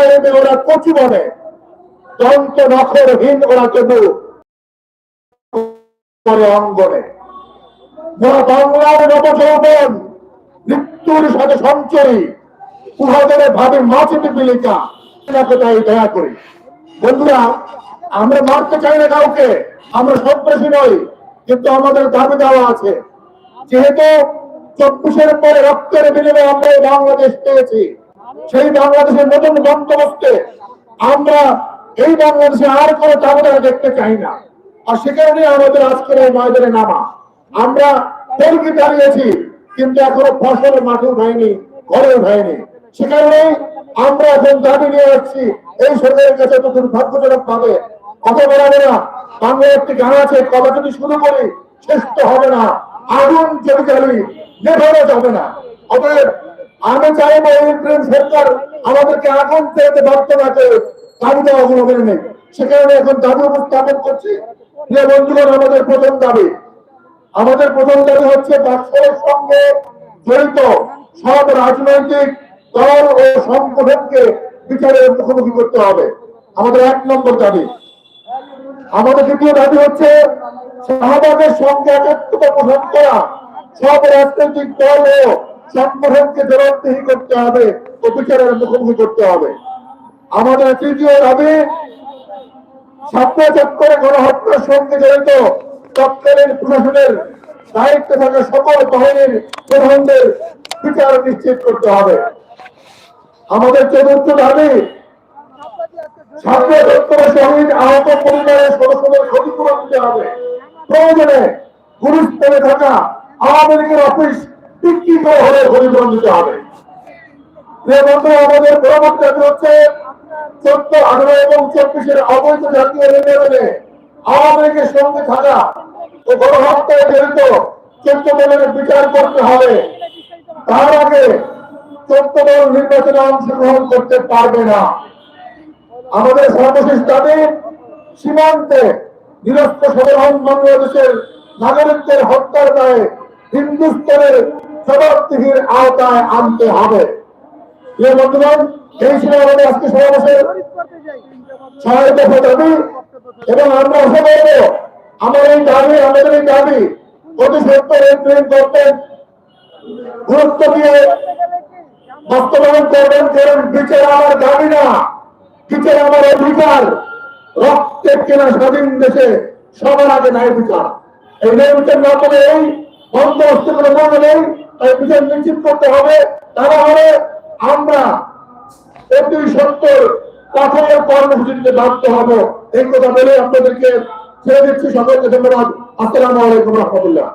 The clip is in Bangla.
টাইমে ওরা কচু বনে দন্ত নখরহীন ওরা তবু করে অঙ্গনে। যারা বাংলার নবযৌবন মৃত্যুর সাথে সঞ্চয়ী উহাদের ভাবে মাঝে পিলিকা তাই দয়া করি। বন্ধুরা, আমরা মারতে চাই না কাউকে, আমরা সন্ত্রাসী নই, কিন্তু আমাদের দাবি দেওয়া আছে। যেহেতু চব্বিশের পরে রক্তের বিনিময়ে আমরা এই বাংলাদেশ পেয়েছি। সেই বাংলাদেশের নতুন বন্দোবস্তে আমরা এই বাংলাদেশে আর কোনো দাবিদার দেখতে চাই না। আর সে কারণে আমাদের আজকের এই ময়দানে নামা। আমরা তেলকি দাঁড়িয়েছি কিন্তু এখনও ফসল মাঠে উঠায়নি, ঘরে উঠায়নি। সে কারণে আমরা এখন দাবি নিয়ে আসছি, এই সরকারের কাছে তো দুর্ভাগ্যজনক ভাবে কথা বলা না বাংলায় একটি গান আছে, কথা যদি শুরু করি, শেষ তো হবে না। আগুন যদি জ্বালি নেভানো যাবে না। অতএব আমি চাইব প্রেম সরকার আমাদেরকে আগুন পেতে বাধ্য না করে দাবি দেওয়া কোনো মেনে নেই সে কারণে এখন দাবি উপস্থাপন করছি। যে বন্ধুগণ, আমাদের প্রথম দাবি। আমাদের প্রথম দাবি হচ্ছে ব্যবসায়ের সঙ্গে জড়িত সব রাজনৈতিক দল ও সংগঠনকে বিচারের মুখোমুখি করতে হবে। আমাদের এক নম্বর দাবি। আমাদের দ্বিতীয় দাবি হচ্ছে শাহবাগের সঙ্গে একাত্মতা পোষণ করা সব রাজনৈতিক দল ও সংগঠনকে জবাবদিহি করতে হবে মুখোমুখি করতে হবে। আমাদের তৃতীয় গণহত্যার সঙ্গে জড়িত তৎকালীন প্রশাসনের থাকা সকল বাহিনীর প্রধানদের বিচার নিশ্চিত করতে হবে। আমাদের চতুর্থ দাবি ছাত্র শহীদ আহত পরিবারের সদস্যদের ক্ষতিপূরণ দিতে হবে। প্রয়োজনে গুরুস্থানে থাকা আওয়ামী লীগের অফিস দিতে হবে। আমাদের পরবর্তী হচ্ছে চোদ্দ, আঠারো এবং চব্বিশের অবৈধ জাতীয় নির্বাচনে আওয়ামী লীগের সঙ্গে থাকা ও গণহত্যায় জড়িত চোদ্দ দলের বিচার করতে হবে। তার আগে চোদ্দ দল নির্বাচনে অংশগ্রহণ করতে পারবে না। আমাদের সর্বশেষ দাবি, সীমান্তে নিরস্ত সাধারণ বাংলাদেশের নাগরিকদের হত্যার দায়ে হিন্দুস্তানের জবাবদিহির আওতায় আনতে হবে। প্রিয় বন্ধুগণ এই ছিল আমাদের আমরা এই বাস্তবায়ন করবেন, কারণ বিচার আমার দাবি না। বিচার আমার অধিকার। রক্তের কেনা স্বাধীন দেশে সবার আগে ন্যায় বিচার। এই ন্যায় বিচার না করে এই বন্দোবস্ত কোনো মনে নেই। তাই নিশ্চিত করতে হবে। তারা হলে আমরা অতি সত্তর কঠোর কর্মসূচিতে বাধ্য হব। এই কথা বলে আপনাদেরকে ছেড়ে দিচ্ছি। সকলকে ধন্যবাদ। আসসালামু আলাইকুম রহমতুল্লাহ।